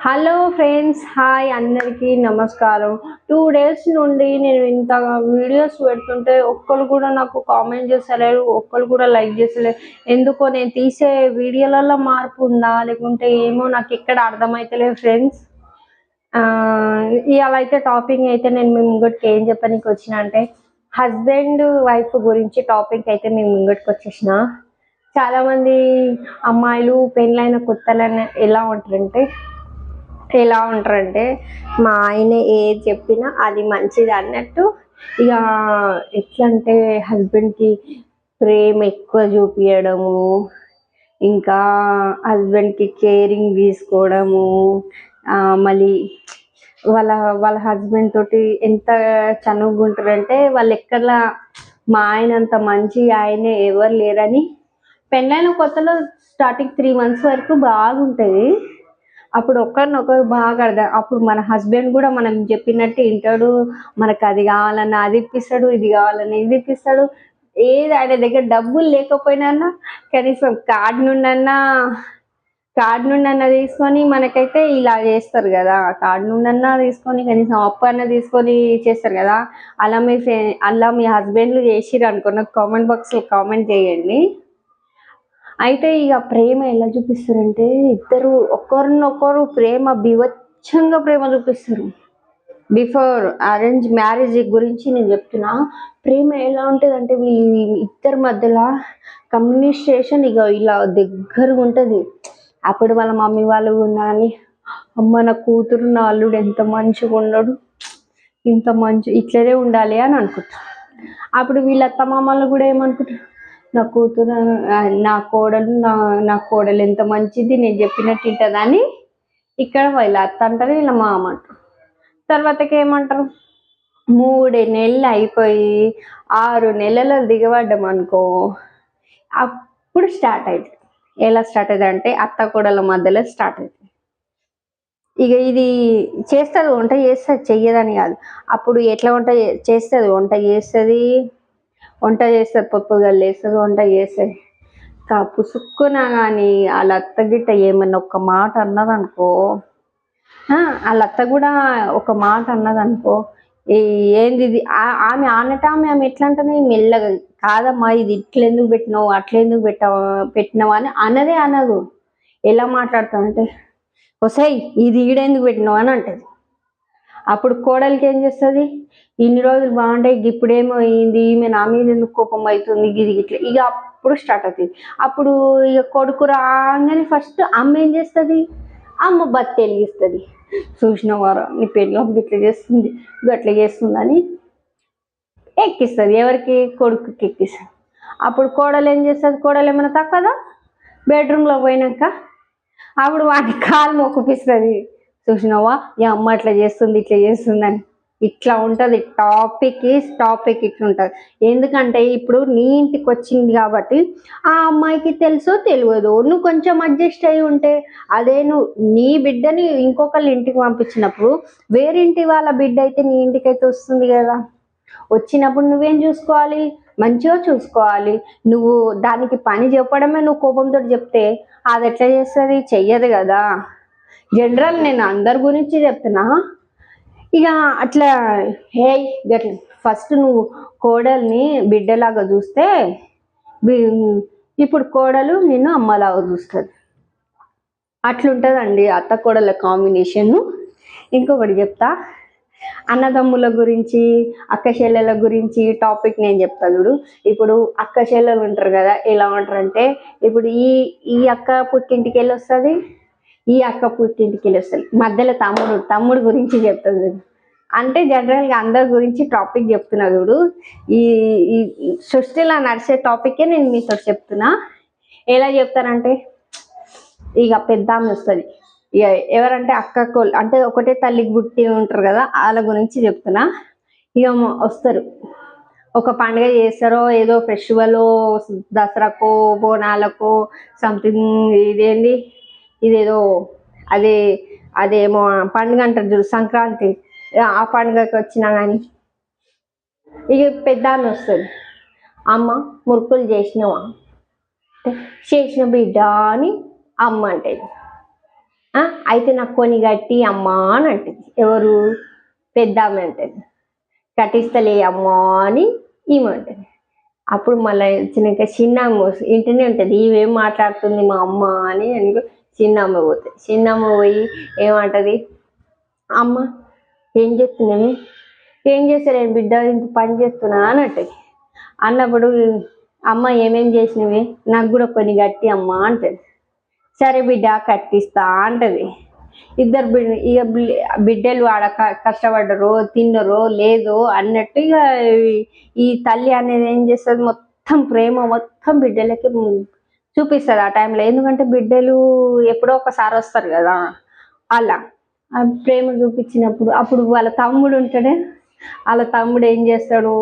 Hello friends hi అందరికీ నమస్కారం. Two days నుండి నేను ఇంత వీడియోస్ పెడుతుంటే ఒక్కరు కూడా నాకు కామెంట్ చేస్తలేరు ఒక్కరు కూడా లైక్ చేస్తలేరు. ఎందుకో నేను తీసే వీడియోలలో మార్పు ఉందా లేకుంటే ఏమో నాకు ఎక్కడ అర్థమవుతలేదు ఫ్రెండ్స్ ఇవాళ అయితే టాపిక్ అయితే నేను మీ ముంగటికి ఏం చెప్పడానికి వచ్చిన అంటే హస్బెండ్ వైఫ్ గురించి టాపిక్ అయితే మేము ముంగటికి వచ్చేసిన. చాలామంది అమ్మాయిలు పెళ్ళైన కొత్తలైన ఎలా ఉంటారంటే ఎలా ఉంటారంటే మా ఆయన ఏది చెప్పినా అది మంచిది అన్నట్టు ఇక ఎట్లా అంటే హస్బెండ్కి ప్రేమ ఎక్కువ చూపించడము ఇంకా హస్బెండ్కి కేరింగ్ తీసుకోవడము మళ్ళీ వాళ్ళ వాళ్ళ హస్బెండ్ తోటి ఎంత చనువుకుంటారంటే వాళ్ళు ఎక్కడ మా ఆయన అంత మంచి ఆయన ఎవరు లేరని పెళ్ళైన కొత్తలో స్టార్టింగ్ త్రీ మంత్స్ వరకు బాగుంటుంది. అప్పుడు ఒకరినొకరు బాగా అర్థం. అప్పుడు మన హస్బెండ్ కూడా మనం చెప్పినట్టు వింటాడు. మనకు అది కావాలన్నా అది ఇప్పిస్తాడు ఇది కావాలన్నా ఇది ఇప్పిస్తాడు. ఏది ఆయన దగ్గర డబ్బులు లేకపోయినా కనీసం కార్డు నుండన్నా కార్డు నుండన్నా తీసుకొని మనకైతే ఇలా చేస్తారు కదా. కార్డు నుండన్నా తీసుకొని కనీసం అప్పు అన్న తీసుకొని చేస్తారు కదా. అలా మీ ఫ్రె- అలా మీ హస్బెండ్లు చేసిరు అనుకో నాకు కామెంట్ బాక్స్లో కామెంట్ చేయండి. అయితే ఇక ప్రేమ ఎలా చూపిస్తారంటే ఇద్దరు ఒకరినొకరు ప్రేమ బివచ్చంగా ప్రేమ చూపిస్తారు. బిఫోర్ అరేంజ్ మ్యారేజ్ గురించి నేను చెప్తున్నా ప్రేమ ఎలా ఉంటుందంటే వీళ్ళు వీళ్ళ ఇద్దరి మధ్యలో కమ్యూనికేషన్ ఇక ఇలా దగ్గరగా ఉంటుంది. అప్పుడు వాళ్ళ మమ్మీ వాళ్ళు ఉన్నారని అమ్మ నా కూతురు నా అల్లుడు ఎంత మంచిగా ఉన్నాడు ఇంత మంచి ఇట్లనే ఉండాలి అని అనుకుంటా. అప్పుడు వీళ్ళ అత్తమామలు కూడా ఏమనుకుంటారు? నా కూతురు నా కోడలు నా నా కోడలు ఎంత మంచిది నేను చెప్పినట్టు అని ఇక్కడ వీళ్ళ అత్త అంటారు వీళ్ళ మామ అంటారు. తర్వాతకి ఏమంటారు మూడు నెలలు అయిపోయి ఆరు నెలలు దిగబడ్డం అనుకో అప్పుడు స్టార్ట్ అవుతుంది ఎలా స్టార్ట్ అవుతుంది అంటే అత్త కోడల మధ్యలో స్టార్ట్ అవుతుంది ఇక ఇది చేస్తుంది వంట చేస్తుంది చెయ్యదని కాదు. అప్పుడు ఎట్లా వంట చేస్తుంది? వంట చేస్తుంది వంట చేస్తారు పప్పు వేస్తుంది వంట చేస్తే కా పుసుక్కునా కానీ వాళ్ళ అత్త గిట్ట ఏమన్నా ఒక్క మాట అన్నదనుకో ఆ, వాళ్ళ అత్త కూడా ఒక మాట అన్నదనుకో ఏంది ఇది? ఆమె ఆనట ఆమె ఆమె ఎట్లా అంటది మెల్లగా కాదమ్మా ఇది ఇట్లా ఎందుకు పెట్టినావు అట్లా ఎందుకు పెట్టావు పెట్టినావు అని అనదే అనదు. ఎలా మాట్లాడతానంటే ఒసై ఇది ఈడెందుకు పెట్టినావు అని అంటది. అప్పుడు కోడలికి ఏం చేస్తుంది? ఇన్ని రోజులు బాగుంటాయి ఇప్పుడేమో అయింది ఈమె నా మీద ఎందుకు కోపం అవుతుంది ఇది ఇట్లా. ఇక అప్పుడు స్టార్ట్ అవుతుంది. అప్పుడు ఇక కొడుకు రాగానే ఫస్ట్ అమ్మ ఏం చేస్తుంది? అమ్మ బతి వెలిగిస్తుంది చూసిన వారు నీ పెళ్ళి ఇట్లా చేస్తుంది గట్లా చేస్తుందని ఎక్కిస్తుంది. ఎవరికి? కొడుకుకి ఎక్కిస్తుంది. అప్పుడు కోడలు ఏం చేస్తుంది? కోడలు ఏమైనా తక్కువదా? బెడ్రూమ్లో పోయినాక? అప్పుడు వాటి కాలు మొక్కుపిస్తుంది చూసినావా? ఈ అమ్మ ఇట్లా చేస్తుంది ఇట్లా చేస్తుందని ఇట్లా ఉంటుంది. టాపిక్ టాపిక్ ఇట్లా ఉంటుంది ఎందుకంటే ఇప్పుడు నీ ఇంటికి వచ్చింది కాబట్టి ఆ అమ్మాయికి తెలుసో తెలియదు నువ్వు కొంచెం అడ్జస్ట్ అయి ఉంటే అదే నువ్వు నీ బిడ్డని ఇంకొకళ్ళ ఇంటికి పంపించినప్పుడు వేరింటి వాళ్ళ బిడ్డ అయితే నీ ఇంటికి అయితే వస్తుంది కదా. వచ్చినప్పుడు నువ్వేం చూసుకోవాలి? మంచిగా చూసుకోవాలి. నువ్వు దానికి పని చెప్పడమే నువ్వు కోపంతో చెప్తే అది ఎట్లా చేస్తుంది? చెయ్యదు కదా. జనరల్ నేను అందరి గురించి చెప్తున్నా. ఇక అట్లా హే గట్ ఫస్ట్ నువ్వు కోడల్ని బిడ్డలాగా చూస్తే ఇప్పుడు కోడలు నిన్ను అమ్మలాగా చూస్తుంది. అట్లుంటుందండి అత్త కోడల కాంబినేషన్ ఇంకొకటి చెప్తా. అన్నదమ్ముల గురించి అక్క చెల్లెల గురించి టాపిక్ నేను చెప్తా చూడు. ఇప్పుడు అక్క చెల్లెలు ఉంటారు కదా ఎలా ఉంటారంటే ఇప్పుడు ఈ ఈ అక్క పుట్టింటికి వెళ్ళి వస్తుంది ఈ అక్క పుట్టింటికి వెళ్ళి వస్తుంది మధ్యలో తమ్ముడు తమ్ముడు గురించి చెప్తుంది అంటే జనరల్గా అందరి గురించి టాపిక్ చెప్తున్నా చూడు. ఈ ఈ సృష్టిలో నడిచే టాపిక్కే నేను మీతో చెప్తున్నా. ఎలా చెప్తానంటే ఇక పెద్ద ఆమె వస్తుంది. ఇక ఎవరంటే అక్క కోళ్ళు అంటే ఒకటే తల్లికి పుట్టి ఉంటారు కదా వాళ్ళ గురించి చెప్తున్నా. ఇక వస్తారు. ఒక పండుగ చేస్తారో ఏదో ఫెస్టివల్ దసరాకో బోనాలకో సంథింగ్ ఇదేంటి ఇదేదో అదే అదేమో పండుగ అంటారు చూడు సంక్రాంతి. ఆ పండుగకి వచ్చినా కానీ ఇక పెద్ద ఆమె వస్తుంది అమ్మ మురుకులు చేసినవా? చేసిన బిడ్డ అని అమ్మ అంటది. అయితే నాకు కొని గట్టి అమ్మా అని అంటుంది. ఎవరు? పెద్ద ఆమె అంటది. కట్టిస్తలే అమ్మా అని ఈమె అంటది. అప్పుడు మళ్ళీ వచ్చినాక చిన్న ఇంటనే ఉంటుంది. ఈమెం మాట్లాడుతుంది మా అమ్మ అని అనుకో చిన్నమ్మ పోతుంది చిన్నమ్మ పోయి ఏమంటది? అమ్మ ఏం చేస్తున్నావి ఏం చేస్తలేను బిడ్డ ఇంత పని చేస్తున్నా అని అంటది అన్నప్పుడు అమ్మ ఏమేం చేసినవి? నాకు కూడా కొన్ని గట్టి అమ్మ అంటది. సరే బిడ్డ కట్టిస్తా అంటది. ఇద్దరు బిడ్డ ఇక బిడ్డలు ఆడ క- కష్టపడ్డరో తిన్నరో లేదో అన్నట్టు ఇక ఈ తల్లి అనేది ఏం చేస్తుంది? మొత్తం ప్రేమ మొత్తం బిడ్డలకి చూపిస్తుంది ఆ టైంలో ఎందుకంటే బిడ్డలు ఎప్పుడో ఒకసారి వస్తారు కదా. అలా. ఆ ప్రేమ చూపించినప్పుడు అప్పుడు వాళ్ళ తమ్ముడు ఉంటాడే. వాళ్ళ తమ్ముడు ఏం చేస్తాడు?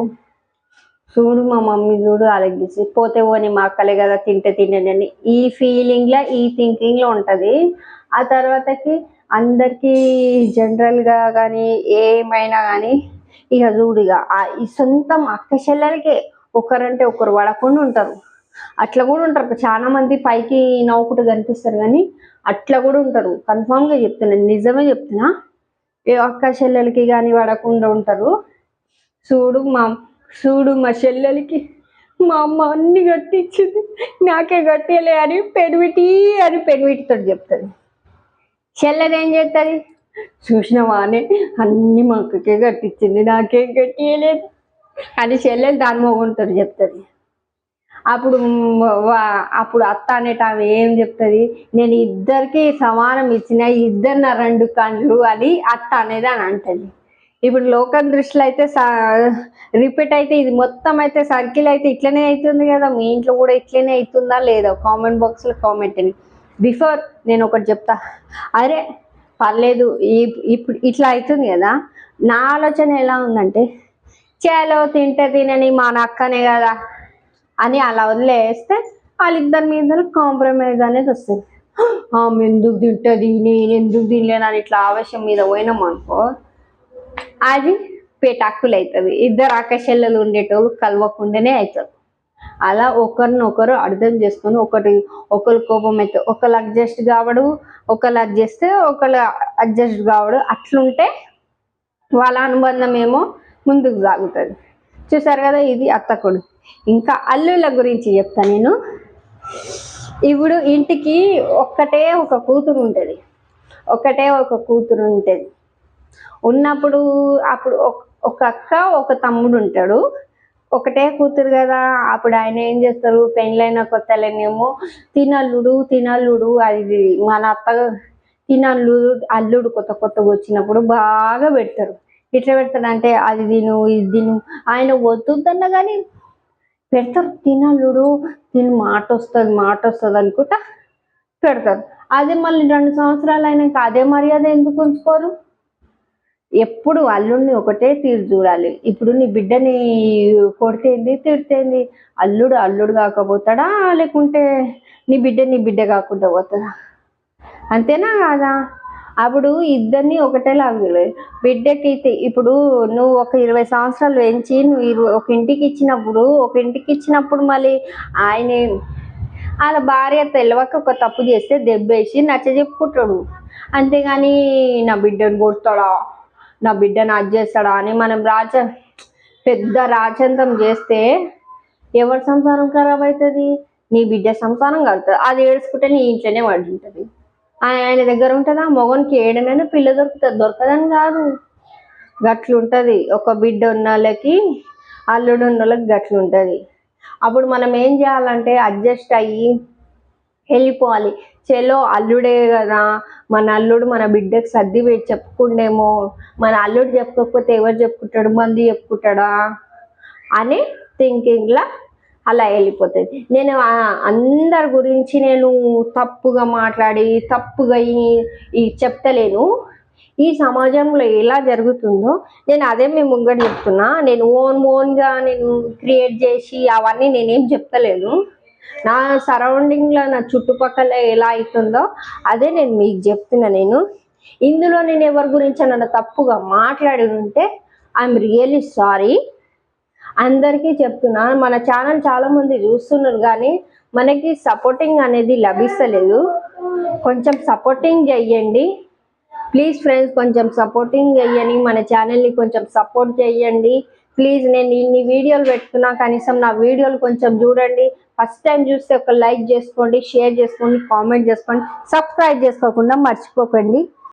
చూడు మా మమ్మీ చూడు అలగించి పోతే పోని మా అక్కలే కదా తింటే తినని ఈ ఫీలింగ్లో ఈ థింకింగ్లో ఉంటుంది. ఆ తర్వాతకి అందరికీ జనరల్గా కానీ ఏమైనా కానీ ఇక చూడు ఇక ఈ సొంతం అక్క చెల్లెలకే ఒకరంటే ఒకరు పడకుండా ఉంటారు. అట్లా కూడా ఉంటారు. చాలా మంది పైకి నవ్వుకుంటూ కనిపిస్తారు కానీ అట్లా కూడా ఉంటారు. కన్ఫామ్గా గా నిజమే చెప్తున్నా. ఏ అక్క చెల్లెలకి కానీ పడకుండా ఉంటారు. చూడు మా చూడు మా చెల్లెలకి మా అమ్మ అన్ని కట్టించింది. నాకే కట్టేలే అని పెనిమిటి అని పెనిమిటితో చెప్తుంది. చెల్లెలు ఏం చేస్తుంది చూసినావా అని అన్ని మా అక్కకే కట్టించింది. నాకేం కట్టియలేదు అని చెల్లెలు దాని మొగుంటారు చెప్తుంది. అప్పుడు వా- అప్పుడు అత్త అనేట ఆమె ఏం చెప్తుంది? నేను ఇద్దరికి సమానం ఇచ్చిన ఇద్దరు నా రెండు కళ్ళు అని అత్త అనేది అని అంటుంది. ఇప్పుడు లోకం దృష్టిలో అయితే రిపీట్ అయితే ఇది మొత్తం అయితే సర్కిల్ అయితే ఇట్లనే అవుతుంది కదా? మీ ఇంట్లో కూడా ఇట్లనే అవుతుందా లేదా కామెంట్ బాక్స్లో కామెంట్ అని బిఫోర్ నేను ఒకటి చెప్తా. అరే పర్లేదు ఇప్పుడు ఇట్లా అవుతుంది కదా? నా ఆలోచన ఎలా ఉందంటే చేలో తింటే తినని మా అక్కనే కదా? అని అలా వదిలేస్తే వాళ్ళిద్దరి మీద కాంప్రమైజ్ అనేది వస్తుంది. ఆమె ఎందుకు తింటుంది నేను ఎందుకు తినలేను అని ఇట్లా ఆవేశం మీద పోయినాం అనుకో అది పేటాకులు అవుతుంది ఇద్దరు ఆకర్షణలు ఉండేటోళ్ళు కలవకుండానే అవుతుంది అలా ఒకరినొకరు అర్థం చేసుకొని ఒకటి ఒకరు కోపం అయితే ఒకరు అడ్జస్ట్ కావడు ఒకరు అడ్జస్ట్ ఒకరు అడ్జస్ట్ కావడు. అట్లుంటే వాళ్ళ అనుబంధం ఏమో ముందుకు సాగుతుంది. చూసారు కదా ఇది అత్తకుడు ఇంకా అల్లుళ్ళ గురించి చెప్తా నేను. ఇప్పుడు ఇంటికి ఒక్కటే ఒక కూతురు ఉంటుంది. ఒకటే ఒక కూతురు ఉంటుంది. ఉన్నప్పుడు అప్పుడు ఒక- ఒక అక్క ఒక తమ్ముడు ఉంటాడు. ఒకటే కూతురు కదా. అప్పుడు ఆయన ఏం చేస్తారు? పెళ్ళైన కొత్తలనేమో తినల్లుడు తినల్లుడు అది మన అత్త తినల్లుడు అల్లుడు కొత్త కొత్తగా వచ్చినప్పుడు బాగా పెడతారు. ఎట్లా పెడతాడంటే అది తిను ఇది తిను. ఆయన వద్దుద్దన్న కానీ పెడతారు తినల్లుడు తిని మాట వస్తుంది మాట వస్తుంది అనుకుంటా పెడతారు. అదే మళ్ళీ రెండు సంవత్సరాలు అయినాక అదే మర్యాద ఎందుకు ఉంచుకోరు? ఎప్పుడు అల్లుడిని ఒకటే తీరు చూడాలి. ఇప్పుడు నీ బిడ్డని కొడితేంది తిడితేంది అల్లుడు అల్లుడు కాకపోతాడా? లేకుంటే నీ బిడ్డ నీ బిడ్డ కాకుండా పోతుందా అంతేనా కాదా? అప్పుడు ఇద్దరిని ఒకటేలా బిడ్డకి ఇప్పుడు నువ్వు ఒక ఇరవై సంవత్సరాలు పెంచి నువ్వు ఒక ఇంటికి ఇచ్చినప్పుడు ఒక ఇంటికి ఇచ్చినప్పుడు మళ్ళీ ఆయన వాళ్ళ భార్య తెలియక ఒక తప్పు చేస్తే దెబ్బేసి నచ్చ చెప్పుకుంటాడు. అంతేగాని నా బిడ్డను కొడతాడా? నా బిడ్డను అది చేస్తాడా అని మనం రాజ పెద్ద రాజంతం చేస్తే ఎవరి సంసారం ఖరాబ్ అవుతుంది? నీ బిడ్డ సంసారం కలుగుతుంది అది ఏడుచుకుంటే నీ ఇంట్లోనే పడి ఉంటుంది ఆయన దగ్గర ఉంటుందా? మొగనికి ఏడనైనా పిల్ల దొరుకుతుంది దొరకదని కాదు. గట్లుంటుంది. ఒక బిడ్డ ఉన్న వాళ్ళకి అల్లుడు ఉన్న వాళ్ళకి గట్లుంటుంది. అప్పుడు మనం ఏం చేయాలంటే అడ్జస్ట్ అయ్యి వెళ్ళిపోవాలి. చెలో అల్లుడే కదా. మన అల్లుడు మన బిడ్డకి సర్ది పెట్టి చెప్పుకుండేమో. మన అల్లుడు చెప్పుకోకపోతే ఎవరు చెప్పుకుంటాడు? మంది చెప్పుకుంటాడా? అని థింకింగ్లో అలా వెళ్ళిపోతుంది నేను అందరి గురించి నేను తప్పుగా మాట్లాడి తప్పుగా ఈ- ఈ చెప్తలేను. ఈ సమాజంలో ఎలా జరుగుతుందో నేను అదే మీ ముంగట చెప్తున్నా. నేను ఓన్ ఓన్గా నేను క్రియేట్ చేసి అవన్నీ నేనేం చెప్తలేను. నా సరౌండింగ్లో నా చుట్టుపక్కల ఎలా అవుతుందో అదే నేను మీకు చెప్తున్నా నేను. ఇందులో నేను ఎవరి గురించి నన్ను తప్పుగా మాట్లాడి ఉంటే ఐఎమ్ రియల్లీ సారీ. అందరికీ చెప్తున్నా. మన ఛానల్ చాలా మంది చూస్తున్నారు కానీ మనకి సపోర్టింగ్ అనేది లభిస్తలేదు. కొంచెం సపోర్టింగ్ చెయ్యండి ప్లీజ్ ఫ్రెండ్స్ కొంచెం సపోర్టింగ్ చెయ్యని మన ఛానల్ని కొంచెం సపోర్ట్ చేయండి. ప్లీజ్ నేను ఇన్ని వీడియోలు పెట్టుకున్నా కనీసం నా వీడియోలు కొంచెం చూడండి. ఫస్ట్ టైం చూస్తే ఒక లైక్ చేసుకోండి షేర్ చేసుకోండి కామెంట్ చేసుకోండి. సబ్స్క్రైబ్ చేసుకోకుండా మర్చిపోకండి.